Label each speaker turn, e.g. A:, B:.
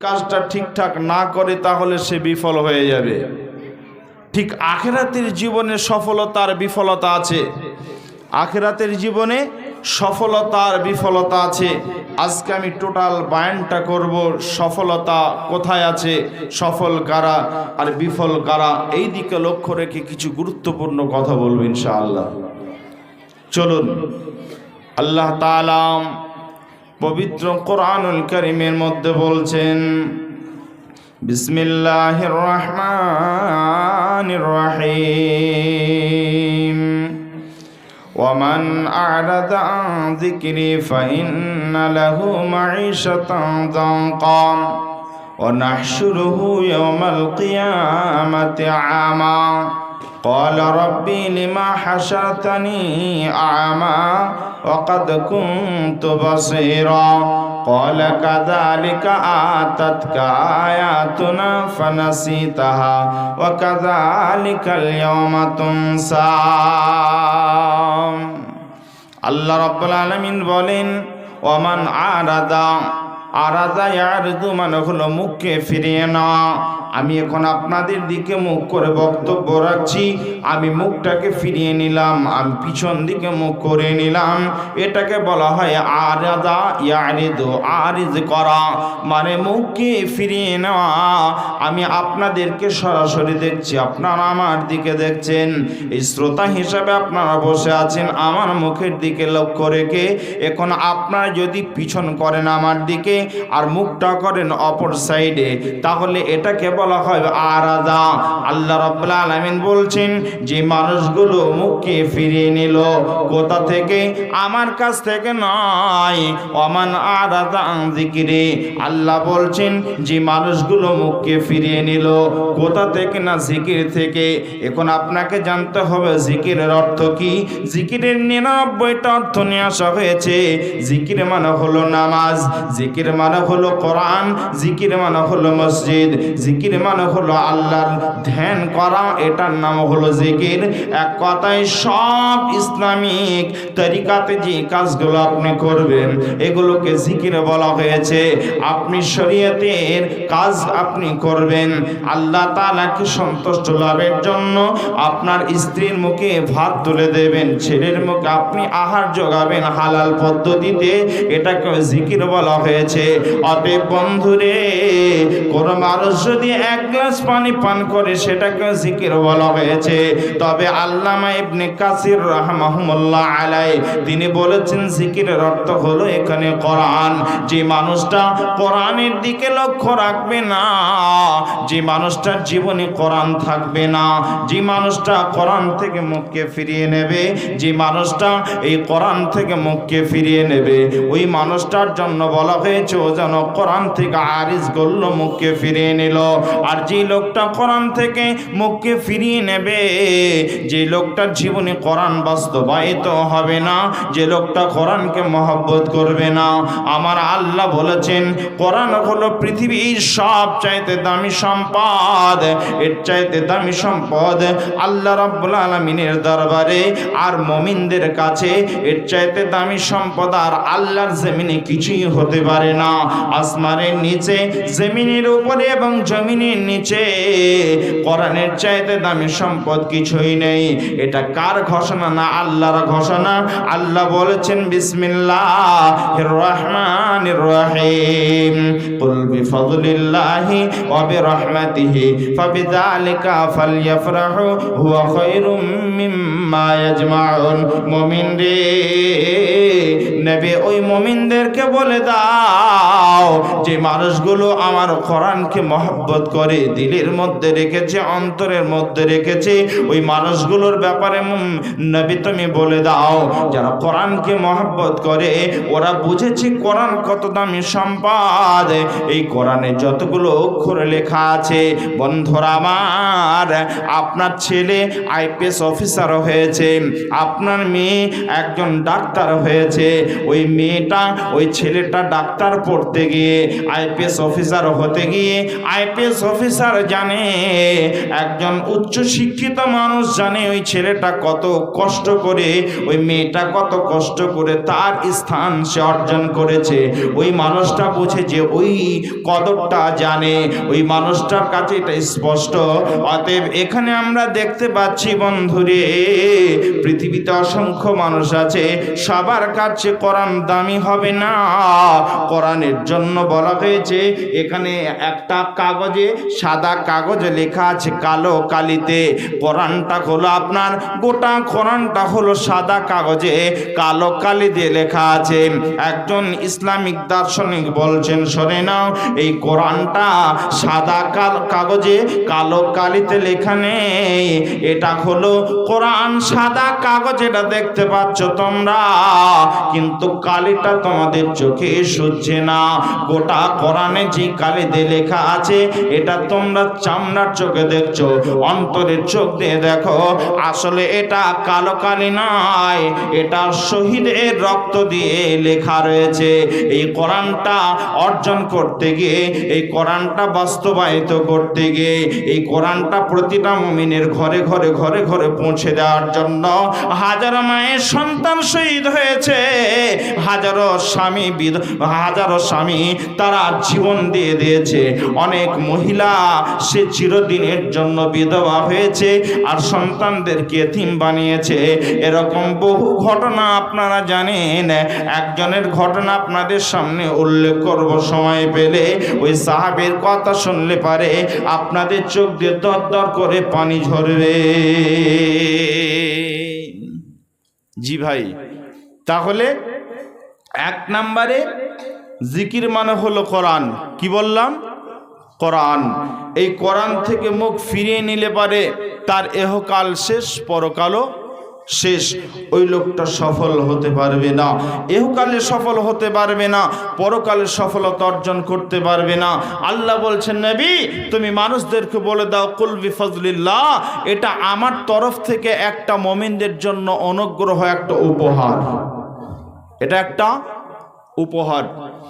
A: কাজটা ঠিকঠাক না করে তাহলে সে বিফল হয়ে যাবে। ঠিক আখেরাতের জীবনে সফলতার বিফলতা আছে। আখেরাতের জীবনে সফলতার বিফলতা আছে। আজকে আমি টোটাল বায়ানটা করব, সফলতা কোথায় আছে? সফল কারা আর বিফল কারা? এই দিকে লক্ষ্য রেখে কিছু গুরুত্বপূর্ণ কথা বলব ইনশাআল্লাহ। চলুন। আল্লাহ তালাম পবিত্র কোরআনুল করিমের মধ্যে বলছেন বিসমিল্লাহির রহমানির রহিম ومن أعرض عن ذكري فإن له معيشة ضنقا ونحشره يوم القيامة عاما قال ربي لما حشرتني أعمى وقد كنت بصيرا قال كذلك آتتك آياتنا فنسيتها وكذلك اليوم تنسى আল্লাহ রব্বুল আলমিন বলেন ওমান আরাদা আরাদা ইয়ারদু মানে হলো মুখকে ফিরিয়ে নেওয়া আমি এখন আপনাদের দিকে মুখ করে বক্তব্য রাখছি। আমি মুখটাকে ফিরিয়ে নিলাম, আমি পিছন দিকে মুখ করে নিলাম। এটাকে বলা হয় আরাদা ইয়ারিদু আরিজ করা। মানে মুখকে ফিরিয়ে নেওয়া। আমি আপনাদেরকে সরাসরি দেখছি, আপনারা আমার দিকে দেখছেন। এই শ্রোতা হিসাবে আপনারা বসে আছেন, আমার মুখের দিকে লক্ষ্য রেখে। এখন আপনারা যদি পিছন করেন আমার দিকে আর মুখটা করেন অপর সাইডে, তাহলে এটাকে বলা হয় আরাদা আল্লাহ রাব্বুল আলামিন বলছেন, যে মানুষগুলো মুখকে ফিরিয়ে নিল, কোথা থেকে? আমার কাছ থেকে নয় অমান আরাদা জিকিরে আল্লাহ বলছেন, যে মানুষগুলো মুখকে ফিরিয়ে নিল, কোথা থেকে না জিকির থেকে? এখন আপনাকে জানতে হবে জিকিরের অর্থ কি? জিকিরের নিরানব্বইটা অর্থ নিয়ে আসা হয়েছে। জিকির মানে হলো নামাজ জিকির মানে হলো কোরআন জিকির মানে হলো মসজিদ জিকির মানে হলো আল্লাহর ধ্যান করা, এটার নাম হলো জিকির। এক কথায় সব ইসলামিক তরিকাতে যে কাজগুলো আপনি করবেন, এগুলোকে জিকির বলা হয়েছে। আপনি শরীয়তের কাজ আপনি করবেন, আল্লাহ তাআলাকে সন্তুষ্ট লাভের জন্য? আপনার স্ত্রীর মুখে ভাত তুলে দেবেন, ছেলের মুখে আপনি আহার যোগাবেন হালাল পদ্ধতিতে এটাকে জিকির বলা হয়েছে। অতএব বন্ধুরে, কোনো মানুষ যদি এক গ্লাস পানি পান করে সেটাকে জিকির বলা হয়েছে। তবে আল্লামা ইবনে কাসির রাহমাহুল্লাহ আলাই তিনি বলেছেন, জিকিরের অর্থ হলো এখানে কোরআন। যে মানুষটা কোরআনের দিকে লক্ষ্য রাখবে না, যে মানুষটার জীবনে কোরআন থাকবে না, যে মানুষটা কোরআন থেকে মুখকে ফিরিয়ে নেবে, যে মানুষটা এই কোরআন থেকে মুখকে ফিরিয়ে নেবে, ওই মানুষটার জন্য বলা হয়েছে, ও যেন কোরআন থেকে আরিজ করল মুখকে ফিরিয়ে নিল। আর যে লোকটা কোরআন থেকে মুখকে ফিরিয়ে নেবে, যে লোকটার জীবনে কোরআন বাস্তবায়িত হবে না, যে লোকটা কোরআনকে মহব্বত করবে না। আমার আল্লাহ বলেছেন, কোরআন হলো পৃথিবীর সব চাইতে দামি সম্পদ, এর চাইতে দামি সম্পদ আল্লাহ রাব্বুল আলামিনের দরবারে আর মমিনদের কাছে এর চাইতে দামি সম্পদ আর আল্লাহর জমিনে কিছুই হতে পারে না। আসমানের নিচে, জমিনের উপরে এবং জমিনের নিচে। কোরআনের চাইতে দামি সম্পদ কিছুই নেই। এটা কার ঘোষণা না আল্লাহর ঘোষণা? আল্লাহ বলেছেন বিসমিল্লাহ রহমানির রহিম। কুল বিফদলিল্লাহি ওয়া বিরহমাতিহি ফাবিযালিকা ফালইফরাহু হুয়া খায়রুম মিম্মা ইয়াজমাউন। মুমিন রে, নবী ওই মুমিনদেরকে বলে দাও, যে মানুষগুলো আমার কোরআনকে মহব্বত করে দিলের মধ্যে রেখেছে, অন্তরের মধ্যে রেখেছে। ওই মানুষগুলোর ব্যাপারে নবী তুমি বলে দাও, যারা কোরআনকে মহব্বত করে, ওরা বুঝেছে কোরআন কত দামি সম্পদ। এই কোরআনে যতগুলো অক্ষর লেখা আছে, বন্ধুরা আমার, আপনার ছেলে আইপিএস অফিসার হয়েছে, আপনার মেয়ে একজন ডাক্তার হয়েছে, ওই মেয়েটা, ওই ছেলেটা ডাক্তার পড়তে গিয়ে, আইপিএস অফিসার হতে গিয়ে, আইপিএস অফিসার জানে, একজন উচ্চ শিক্ষিত মানুষ জানে ওই ছেলেটা কত কষ্ট করে, ওই মেয়েটা কত কষ্ট করে তার স্থান সে অর্জন করেছে। ওই মানুষটা বুঝে যে ওই কদরটা জানে, ওই মানুষটার কাছে এটা স্পষ্ট। অতএব এখানে আমরা দেখতে পাচ্ছি বন্ধুরে, পৃথিবীতে অসংখ্য মানুষ আছে, সবার কাছে কোরআন দামি হবে না। কোরআনের জন্য বলা হয়েছে, এখানে একটা কাগজে সাদা কাগজে লেখা আছে কালো কালিতে। কোরআনটা হলো আপনার, গোটা কোরআনটা হলো সাদা কাগজে কালো কালি দিয়ে লেখা আছে। একজন ইসলামিক দার্শনিক বলছেন, শোনে নাও, এই কোরআনটা সাদা কাল- কাগজে কালো কালিতে লেখা নেই। এটা হলো কোরআন সাদা কাগজ, এটা দেখতে পাচ্ছ তোমরা। কিন্তু কালিটা তোমাদের চোখে সহ্যে না। গোটা কোরআনে যে কালি দিয়ে লেখা আছে এটা তোমরা চামড়ার চোখে দেখছ অন্তরের চোখ দিয়ে দেখো। আসলে এটা কালো কালি নয়, এটা শহীদের রক্ত দিয়ে লেখা রয়েছে। এই কোরআনটা অর্জন করতে গিয়ে, এই কোরআনটা বাস্তবায়িত করতে গিয়ে, এই কোরআনটা প্রতিটা মুমিনের ঘরে ঘরে ঘরে ঘরে পৌঁছে দেওয়ার জন্য হাজারো মায়ের সন্তান শহীদ হয়েছে। হাজারো স্বামী হাজারো স্বামী তারা জীবন দিয়ে দিয়েছে। অনেক মহিলা, সে চিরদিনের জন্য বিধবা হয়েছে আর সন্তানদেরকে এতিম বানিয়েছে। এরকম বহু ঘটনা আপনারা জানেন। একজনের ঘটনা আপনাদের সামনে উল্লেখ করব সময় পেলে। ওই সাহাবের কথা শুনলে পারে, আপনাদের চোখ দিয়ে দর দর করে পানি ঝরবে। জি ভাই, তাহলে এক নম্বরে জিকির মানে হলো কোরআন। কি বললাম? কোরআন। এই কোরআন থেকে মুখ ফিরিয়ে নিলে পারে তার এহকাল শেষ, পরকালও শেষ। ওই লোকটা সফল হতে পারবে না। এহকালে সফল হতে পারবে না, পরকালে সফলতা অর্জন করতে পারবে না। আল্লাহ বলছেন, নবী, তুমি মানুষদেরকে বলে দাও কুলবি ফজলিল্লাহ এটা আমার তরফ থেকে একটা মমিনদের জন্য অনুগ্রহ, একটা উপহার। এটা একটা উপহার।